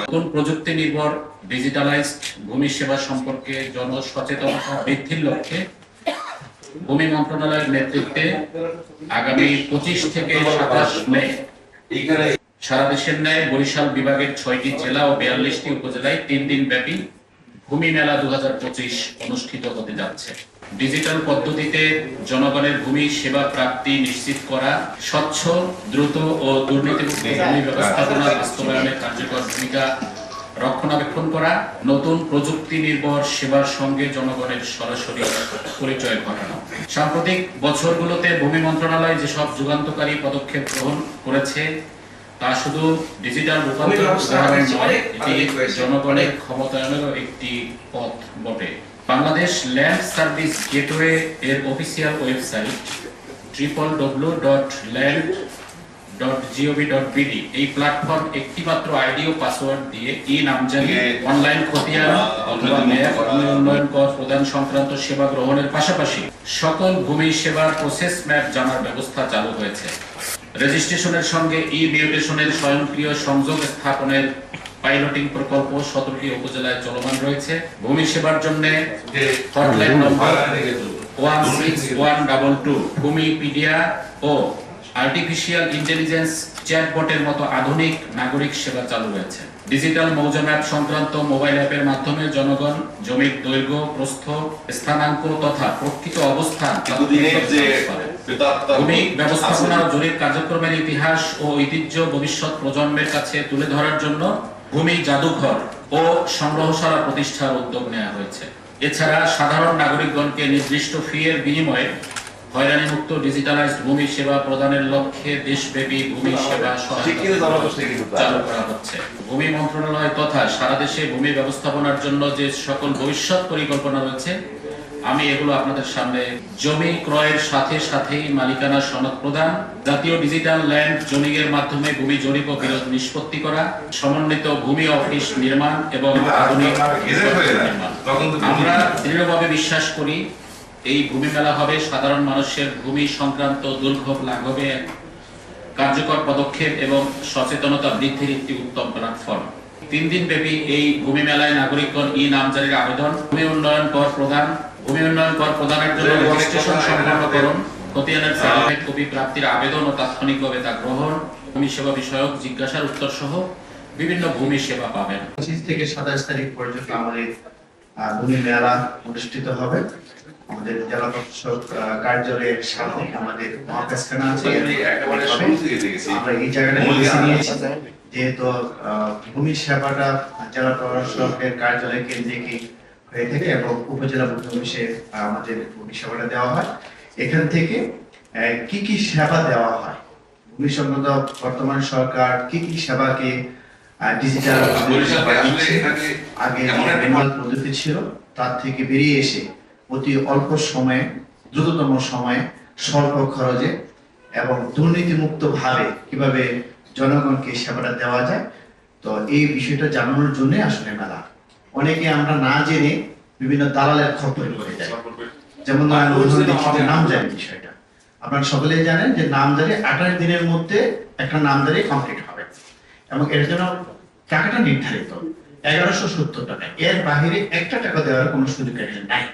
নতুন প্রযুক্তি নির্ভর ডিজিটালাইজড ভূমি সেবা সম্পর্কে জনসচেতনতা বৃদ্ধির লক্ষ্যে ভূমি মন্ত্রণালয়ের নেতৃত্বে আগামী পঁচিশ থেকে সাতাশ মে সারা দেশের ন্যায় বরিশাল বিভাগের ছয়টি জেলা ও বিয়াল্লিশটি উপজেলায় তিন দিন ব্যাপী ভূমি মেলা দু অনুষ্ঠিত হতে যাচ্ছে। ডিজিটাল পদ্ধতিতে জনগণের ভূমি সেবা প্রাপ্তি নিশ্চিত করা, স্বচ্ছ, দ্রুত ও দুর্নীতিমুক্ত ভূমি ব্যবস্থাপনা বাস্তবায়নে কার্যকর ভূমিকা রক্ষণাবেক্ষণ করা, নতুন প্রযুক্তি নির্ভর সেবার সঙ্গে জনগণের সরাসরি পরিচয় ঘটানো। সাম্প্রতিক বছরগুলোতে ভূমি মন্ত্রণালয় যেসব যুগান্তকারী পদক্ষেপ গ্রহণ করেছে তা শুধু ডিজিটাল জনগণের ক্ষমতায়নেরও একটি পথ বটে। বাংলাদেশ ল্যান্ড সার্ভিস গেটওয়ে এর official website triple W dot land dot GOV dot BD এই প্ল্যাটফর্ম একটি মাত্র আইডি ও পাসওয়ার্ড দিয়ে ই নামজারি অনলাইন খতিয়ান অথবা ম্যাপ ভূমি উন্নয়ন কর প্রদান সংক্রান্ত সেবা গ্রহণের পাশাপাশি সকল ভূমি সেবার প্রসেস ম্যাপ জানার ব্যবস্থা চালু হয়েছে। রেজিস্ট্রেশনের সঙ্গে ই মিউটেশনের স্বয়ংক্রিয় সংযোগ স্থাপনের পাইলটিং প্রকল্প সতেরোটি উপজেলায় চলমান রয়েছে। ভূমি সেবার জন্য hotline number one six one double two ও আর্টিফিশিয়াল ইন্টেলিজেন্স চ্যাটবটের মতো আধুনিক নাগরিক সেবা চালু রয়েছে। ডিজিটাল মৌজা ম্যাপ সংক্রান্ত মোবাইল অ্যাপের মাধ্যমে জনগণ জমির দৈর্ঘ্য প্রস্থ স্থানাঙ্ক তথা প্রকৃত অবস্থান প্রেতাত্মা ব্যবস্থাপনা জরিপ কার্যক্রমের ইতিহাস ও ঐতিহ্য ভবিষ্যৎ প্রজন্মের কাছে তুলে ধরার জন্য ভূমি জাদুঘর ও সংগ্রহশালা প্রতিষ্ঠার উদ্যোগ নেওয়া হয়েছে। এছাড়া সাধারণ নাগরিকগণকে নির্দিষ্ট ফি এর বিনিময়ে হয়রানিমুক্ত ডিজিটালাইজড ভূমি সেবা প্রদানের লক্ষ্যে দেশব্যাপী ভূমি সেবা। চালু করা হচ্ছে। ভূমি মন্ত্রণালয় তথা সারা দেশে ভূমি ব্যবস্থাপনার জন্য যে সকল ভবিষ্যৎ পরিকল্পনা রয়েছে আমি এগুলো আপনাদের সামনে জমি ক্রয়ের সাথে সাথেই মালিকানা সনদ প্রদান জাতীয় ডিজিটাল ল্যান্ড জমিং এর মাধ্যমে ভূমি জরিপ ও বিরোধ নিষ্পত্তি করা সমন্বিত ভূমি অফিস নির্মাণ এবং আধুনিক আমরা দৃঢ়ভাবে বিশ্বাস করি এই ভূমি মেলা হবে সাধারণ মানুষের ভূমি সংক্রান্ত দুর্ভোগ লাঘবে এক কার্যকর পদক্ষেপ এবং সচেতনতা বৃদ্ধির একটি উত্তম প্ল্যাটফর্ম। তিন দিন ব্যাপী এই ভূমি মেলায় নাগরিকগণ ই নামজারির আবেদন। ভূমি উন্নয়ন কর প্রদান। ভূমি উন্নয়ন কর প্রদানের জন্য রেজিস্ট্রেশন সম্পূর্ণকরণ খতিয়ানের সার্টিফিকেট কপি প্রাপ্তির আবেদন ও তাৎক্ষণিকভাবে তা গ্রহণ। ভূমি সেবা বিষয়ক জিজ্ঞাসার উত্তর সহ বিভিন্ন ভূমি সেবা পাবেন। পঁচিশ থেকে সাতাশ তারিখ পর্যন্ত আমাদের ভূমি মেলা অনুষ্ঠিত হবে। আমাদের জেলা প্রশাসক কার্যালয়ের সামনে আমাদের মহাকাশখানা আছে। দেখেছি। আমরা এই জায়গাটা। নিয়েছি। যেহেতু ভূমি সেবাটা জেলা প্রশাসকের কার্যালয় কেন্দ্রিকই হয়ে থাকে এবং উপজেলা ভূমি অফিসে আমাদের ভূমি সেবাটা দেওয়া হয়। এখান থেকে কি কি সেবা দেওয়া হয়? ভূমি সংক্রান্ত বর্তমান সরকার কি কি সেবাকে ডিজিটাল এটাকে আগে ম্যানুয়াল পদ্ধতি ছিল তার থেকে বেরিয়ে এসে অতি অল্প সময়ে দ্রুততম সময়ে স্বল্প খরচে এবং দুর্নীতিমুক্ত ভাবে কীভাবে জনগণকে সেবাটা দেওয়া যায়। তো এই বিষয়টা জানানোর জন্য আসলে মেলা। অনেকে আমরা না জেনে বিভিন্ন দালালের খপ্পরে পড়ে যাই যেমন নাম জারি বিষয়টা। আপনারা সকলেই জানেন যে নামজারি আঠাশ দিনের মধ্যে একটা নামজারি কমপ্লিট হবে। এবং এর জন্য টাকাটা নির্ধারিত। এগারোশো সত্তর টাকা। এর বাহিরে একটা টাকা দেওয়ার কোনো সুযোগ এখানে নাই।